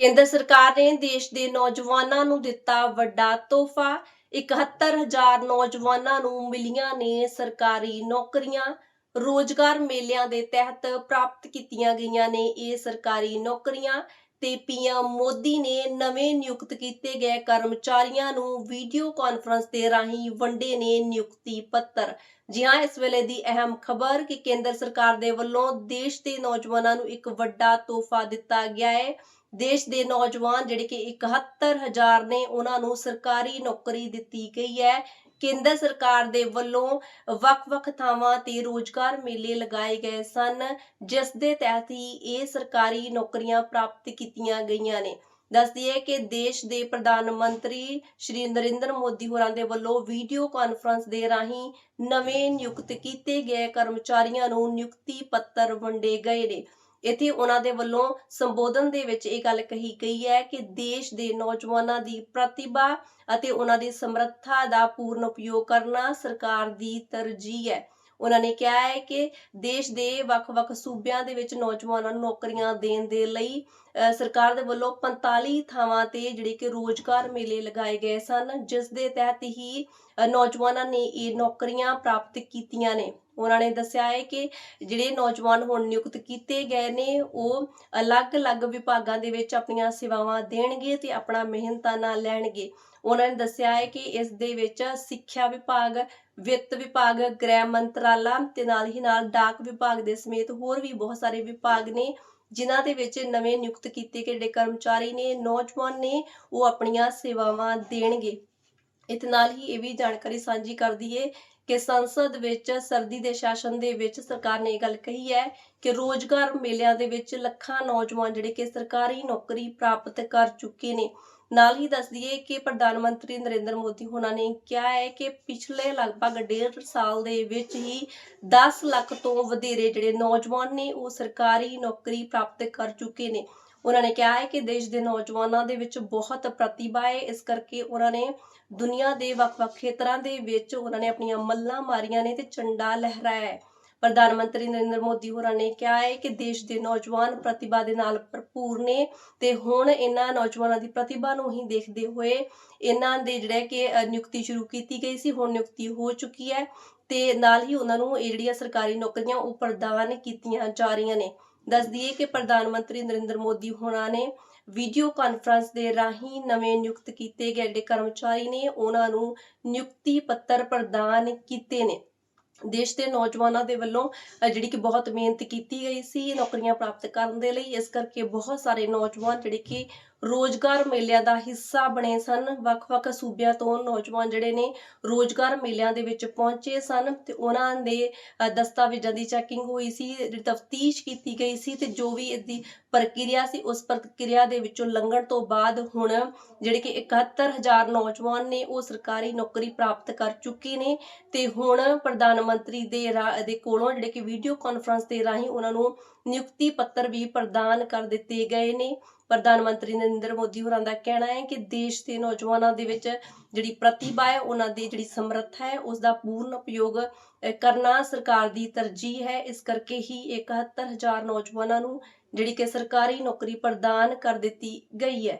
ਕੇਂਦਰ ਸਰਕਾਰ ਨੇ ਦੇਸ਼ ਦੇ ਨੌਜਵਾਨਾਂ ਨੂੰ ਦਿੱਤਾ ਵੱਡਾ ਤੋਹਫਾ। 71000 ਨੌਜਵਾਨਾਂ ਨੂੰ ਮਿਲੀਆਂ ਨੇ ਸਰਕਾਰੀ ਨੌਕਰੀਆਂ। ਰੋਜ਼ਗਾਰ ਮੇਲਿਆਂ ਦੇ ਤਹਿਤ ਪ੍ਰਾਪਤ ਕੀਤੀਆਂ ਗਈਆਂ ਨੇ ਇਹ ਸਰਕਾਰੀ ਨੌਕਰੀਆਂ ਤੇ ਪੀਐਮ ਮੋਦੀ ਨੇ ਨਵੇਂ ਨਿਯੁਕਤ ਕੀਤੇ ਗਏ ਕਰਮਚਾਰੀਆਂ ਨੂੰ ਵੀਡੀਓ ਕਾਨਫਰੰਸ ਦੇ ਰਾਹੀਂ ਵੰਡੇ ਨੇ ਨਿਯੁਕਤੀ ਪੱਤਰ। ਜੀ ਹਾਂ, ਇਸ ਵੇਲੇ ਦੀ ਅਹਿਮ ਖਬਰ ਕਿ ਕੇਂਦਰ ਸਰਕਾਰ ਦੇ ਵੱਲੋਂ ਦੇਸ਼ ਦੇ ਨੌਜਵਾਨਾਂ ਨੂੰ ਇੱਕ ਵੱਡਾ ਤੋਹਫਾ ਦਿੱਤਾ ਗਿਆ ਹੈ। ਦੇਸ਼ ਦੇ ਨੌਜਵਾਨ ਜਿਹੜੇ ਕਿ 71000 ਨੇ, ਉਹਨਾਂ ਨੂੰ ਸਰਕਾਰੀ ਨੌਕਰੀ ਦਿੱਤੀ ਗਈ ਹੈ। ਕੇਂਦਰ ਸਰਕਾਰ ਦੇ ਵੱਲੋਂ ਵੱਖ-ਵੱਖ ਥਾਵਾਂ ਤੇ ਰੋਜ਼ਗਾਰ ਮੇਲੇ ਲਗਾਏ ਗਏ ਸਨ, ਜਿਸ ਦੇ ਤਹਿਤ ਹੀ ਇਹ ਸਰਕਾਰੀ ਨੌਕਰੀਆਂ ਪ੍ਰਾਪਤ ਕੀਤੀਆਂ ਗਈਆਂ ਨੇ। ਦੱਸਦੀ ਹੈ ਕਿ ਦੇਸ਼ ਦੇ ਪ੍ਰਧਾਨ ਮੰਤਰੀ ਸ਼੍ਰੀ ਨਰਿੰਦਰ ਮੋਦੀ ਹੋਰਾਂ ਦੇ ਵੱਲੋਂ ਵੀਡੀਓ ਕਾਨਫਰੰਸ ਦੇ ਰਾਹੀਂ ਨਵੇਂ ਨਿਯੁਕਤ ਕੀਤੇ ਗਏ ਕਰਮਚਾਰੀਆਂ ਨੂੰ ਨਿਯੁਕਤੀ ਪੱਤਰ ਵੰਡੇ ਗਏ ਨੇ। ਇੱਥੇ ਉਹਨਾਂ ਦੇ ਵੱਲੋਂ ਸੰਬੋਧਨ ਦੇ ਵਿੱਚ ਇਹ ਗੱਲ ਕਹੀ ਗਈ ਹੈ ਕਿ ਦੇਸ਼ ਦੇ ਨੌਜਵਾਨਾਂ ਦੀ ਪ੍ਰਤਿਭਾ ਅਤੇ ਉਹਨਾਂ ਦੀ ਸਮਰੱਥਾ ਦਾ ਪੂਰਨ ਉਪਯੋਗ ਕਰਨਾ ਸਰਕਾਰ ਦੀ ਤਰਜੀਹ ਹੈ। ਉਹਨਾਂ ਨੇ ਕਿਹਾ ਹੈ ਕਿ ਦੇਸ਼ ਦੇ ਵੱਖ-ਵੱਖ ਸੂਬਿਆਂ ਦੇ ਵਿੱਚ ਨੌਜਵਾਨਾਂ ਨੂੰ ਨੌਕਰੀਆਂ ਦੇਣ ਦੇ ਲਈ ਸਰਕਾਰ ਦੇ ਵੱਲੋਂ 45 ਥਾਵਾਂ ਤੇ ਜਿਹੜੇ ਕਿ ਰੋਜ਼ਗਾਰ ਮੇਲੇ ਲਗਾਏ ਗਏ ਸਨ, ਜਿਸ ਦੇ ਤਹਿਤ ਹੀ ਨੌਜਵਾਨਾਂ ਨੇ ਇਹ ਨੌਕਰੀਆਂ ਪ੍ਰਾਪਤ ਕੀਤੀਆਂ ਨੇ। ਉਹਨਾਂ ਨੇ ਦੱਸਿਆ ਹੈ ਕਿ ਜਿਹੜੇ ਨੌਜਵਾਨ ਹੁਣ ਨਿਯੁਕਤ ਕੀਤੇ ਗਏ ਨੇ, ਉਹ ਅਲੱਗ-ਅਲੱਗ ਵਿਭਾਗਾਂ ਦੇ ਵਿੱਚ ਆਪਣੀਆਂ ਸੇਵਾਵਾਂ ਦੇਣਗੇ ਤੇ ਆਪਣਾ ਮਿਹਨਤਾਨਾ ਲੈਣਗੇ। ਉਹਨਾਂ ਨੇ ਦੱਸਿਆ ਹੈ ਕਿ ਇਸ ਦੇ ਵਿੱਚ ਸਿੱਖਿਆ ਵਿਭਾਗ ਵਿੱਤ ਵਿਭਾਗ, ਗ੍ਰਹਿ ਮੰਤਰਾਲਾ ਤੇ ਨਾਲ ਹੀ ਨਾਲ ਡਾਕ ਵਿਭਾਗ ਦੇ ਸਮੇਤ ਹੋਰ ਵੀ ਬਹੁਤ ਸਾਰੇ ਵਿਭਾਗ ਨੇ, ਜਿਨ੍ਹਾਂ ਦੇ ਵਿੱਚ ਨਵੇਂ ਨਿਯੁਕਤ ਕੀਤੇ ਗਏ ਜਿਹੜੇ ਕਰਮਚਾਰੀ ਨੇ, ਨੌਜਵਾਨ ਨੇ, ਉਹ ਆਪਣੀਆਂ ਸੇਵਾਵਾਂ ਦੇਣਗੇ। ਇਸ ਨਾਲ ਹੀ ਇਹ ਵੀ ਜਾਣਕਾਰੀ ਸਾਂਝੀ ਕਰ ਦਈਏ ਕਿ ਸੰਸਦ ਵਿੱਚ ਸਰਦੀ ਦੇ ਸ਼ਾਸਨ ਦੇ ਵਿੱਚ ਸਰਕਾਰ ਨੇ ਇਹ ਗੱਲ ਕਹੀ ਹੈ ਕਿ ਰੋਜ਼ਗਾਰ ਮੇਲਿਆਂ ਦੇ ਵਿੱਚ ਲੱਖਾਂ ਨੌਜਵਾਨ ਜਿਹੜੇ ਕਿ ਸਰਕਾਰੀ ਨੌਕਰੀ ਪ੍ਰਾਪਤ ਕਰ ਚੁੱਕੇ ਨੇ। ਨਾਲ ਹੀ ਦੱਸ ਦਈਏ ਕਿ ਪ੍ਰਧਾਨ ਮੰਤਰੀ ਨਰਿੰਦਰ ਮੋਦੀ ਹੋਣਾ ਨੇ ਕਿਹਾ ਹੈ ਕਿ ਪਿਛਲੇ ਲਗਭਗ ਡੇਢ ਸਾਲ ਦੇ ਵਿੱਚ ਹੀ 10 ਲੱਖ ਤੋਂ ਵਧੇਰੇ ਜਿਹੜੇ ਨੌਜਵਾਨ ਨੇ ਉਹ ਸਰਕਾਰੀ ਨੌਕਰੀ ਪ੍ਰਾਪਤ ਕਰ ਚੁੱਕੇ ਨੇ। ਉਹਨਾਂ ਨੇ ਕਿਹਾ ਹੈ ਕਿ ਦੇਸ਼ ਦੇ ਨੌਜਵਾਨਾਂ ਦੇ ਵਿੱਚ ਬਹੁਤ ਪ੍ਰਤਿਭਾ ਹੈ। ਇਸ ਕਰਕੇ ਉਹਨਾਂ ਨੇ ਦੁਨੀਆ ਦੇ ਵੱਖ-ਵੱਖ ਖੇਤਰਾਂ ਦੇ ਵਿੱਚ ਉਹਨਾਂ ਨੇ ਆਪਣੀਆਂ ਮੱਲਾਂ ਮਾਰੀਆਂ ਨੇ ਤੇ ਝੰਡਾ ਲਹਿਰਾਇਆ ਹੈ। ਪ੍ਰਧਾਨ ਮੰਤਰੀ ਨਰਿੰਦਰ ਮੋਦੀ ਹੋਰਾਂ ਨੇ ਕਿਹਾ ਹੈ ਕਿ ਦੇਸ਼ ਦੇ ਨੌਜਵਾਨ ਪ੍ਰਤਿਭਾ ਦੇ ਨਾਲ ਭਰਪੂਰ ਨੇ ਤੇ ਹੁਣ ਇਹਨਾਂ ਨੌਜਵਾਨਾਂ ਦੀ ਪ੍ਰਤਿਭਾ ਨੂੰ ਹੀ ਦੇਖਦੇ ਹੋਏ ਇਹਨਾਂ ਦੇ ਜਿਹੜੇ ਕਿ ਨਿਯੁਕਤੀ ਸ਼ੁਰੂ ਕੀਤੀ ਗਈ ਸੀ, ਹੁਣ ਨਿਯੁਕਤੀ ਹੋ ਚੁੱਕੀ ਹੈ ਤੇ ਨਾਲ ਹੀ ਉਹਨਾਂ ਨੂੰ ਇਹ ਜਿਹੜੀਆਂ ਸਰਕਾਰੀ ਨੌਕਰੀਆਂ ਉਹ ਪ੍ਰਦਾਨ ਕੀਤੀਆਂ ਜਾ ਰਹੀਆਂ ਨੇ। ਦੱਸ ਦਈਏ ਕਿ ਪ੍ਰਧਾਨ ਮੰਤਰੀ ਨਰਿੰਦਰ ਮੋਦੀ ਹੋਣਾ ਨੇ ਵੀਡੀਓ ਕਾਨਫਰੰਸ ਦੇ ਰਾਹੀਂ ਨਵੇਂ ਨਿਯੁਕਤ ਕੀਤੇ ਗਏ ਜਿਹੜੇ ਕਰਮਚਾਰੀ ਨੇ, ਉਹਨਾਂ ਨੂੰ ਨਿਯੁਕਤੀ ਪੱਤਰ ਪ੍ਰਦਾਨ ਕੀਤੇ ਨੇ। ਦੇਸ਼ ਦੇ ਨੌਜਵਾਨਾਂ ਦੇ ਵੱਲੋਂ ਜਿਹੜੀ ਕਿ ਬਹੁਤ ਮਿਹਨਤ ਕੀਤੀ ਗਈ ਸੀ ਨੌਕਰੀਆਂ ਪ੍ਰਾਪਤ ਕਰਨ ਦੇ ਲਈ, ਇਸ ਕਰਕੇ ਬਹੁਤ ਸਾਰੇ ਨੌਜਵਾਨ ਜਿਹੜੇ ਕਿ ਰੋਜ਼ਗਾਰ ਮੇਲਿਆਂ ਦਾ ਹਿੱਸਾ ਬਣੇ ਸਨ। ਵੱਖ-ਵੱਖ ਸੂਬਿਆਂ ਤੋਂ ਨੌਜਵਾਨ ਜਿਹੜੇ ਨੇ ਰੋਜ਼ਗਾਰ ਮੇਲਿਆਂ ਦੇ ਵਿੱਚ ਪਹੁੰਚੇ ਸਨ ਤੇ ਉਹਨਾਂ ਦੇ ਅ, ਦਸਤਾਵੇਜ਼ਾਂ ਦੀ ਚੈਕਿੰਗ ਹੋਈ ਸੀ ਤਫਤੀਸ਼ ਕੀਤੀ ਗਈ ਸੀ ਤੇ ਜੋ ਵੀ ਇਹਦੀ ਪ੍ਰਕਿਰਿਆ ਸੀ ਉਸ ਪ੍ਰਕਿਰਿਆ ਦੇ ਵਿੱਚੋਂ ਲੰਘਣ ਤੋਂ ਬਾਅਦ ਹੁਣ ਜਿਹੜੇ ਕਿ 71000 ਨੌਜਵਾਨ ਨੇ ਉਹ ਸਰਕਾਰੀ ਨੌਕਰੀ ਪ੍ਰਾਪਤ ਕਰ ਚੁੱਕੇ ਨੇ ਤੇ ਹੁਣ ਪ੍ਰਧਾਨ ਮੰਤਰੀ ਦੇ ਦੇ ਕੋਲੋਂ ਜਿਹੜੇ ਕਿ ਵੀਡੀਓ ਕਾਨਫਰੰਸ ਦੇ ਰਾਹੀਂ ਉਹਨਾਂ ਨੂੰ ਨਿਯੁਕਤੀ ਪੱਤਰ ਵੀ ਪ੍ਰਦਾਨ ਕਰ ਦਿੱਤੇ ਗਏ ਨੇ। ਪ੍ਰਧਾਨ ਮੰਤਰੀ ਨਰਿੰਦਰ ਮੋਦੀ ਹੋਰਾਂ ਦਾ ਕਹਿਣਾ ਹੈ ਕਿ ਦੇਸ਼ ਦੇ ਨੌਜਵਾਨਾਂ ਦੇ ਵਿੱਚ ਜਿਹੜੀ ਪ੍ਰਤਿਭਾ ਹੈ, ਉਹਨਾਂ ਦੀ ਜਿਹੜੀ ਸਮਰੱਥਾ ਹੈ, ਉਸ ਦਾ ਪੂਰਨ ਉਪਯੋਗ ਕਰਨਾ ਸਰਕਾਰ ਦੀ ਤਰਜੀਹ ਹੈ। ਇਸ ਕਰਕੇ ਹੀ 71000 ਨੌਜਵਾਨਾਂ ਨੂੰ ਜਿਹੜੀ ਕਿ ਸਰਕਾਰੀ ਨੌਕਰੀ ਪ੍ਰਦਾਨ ਕਰ ਦਿੱਤੀ ਗਈ ਹੈ।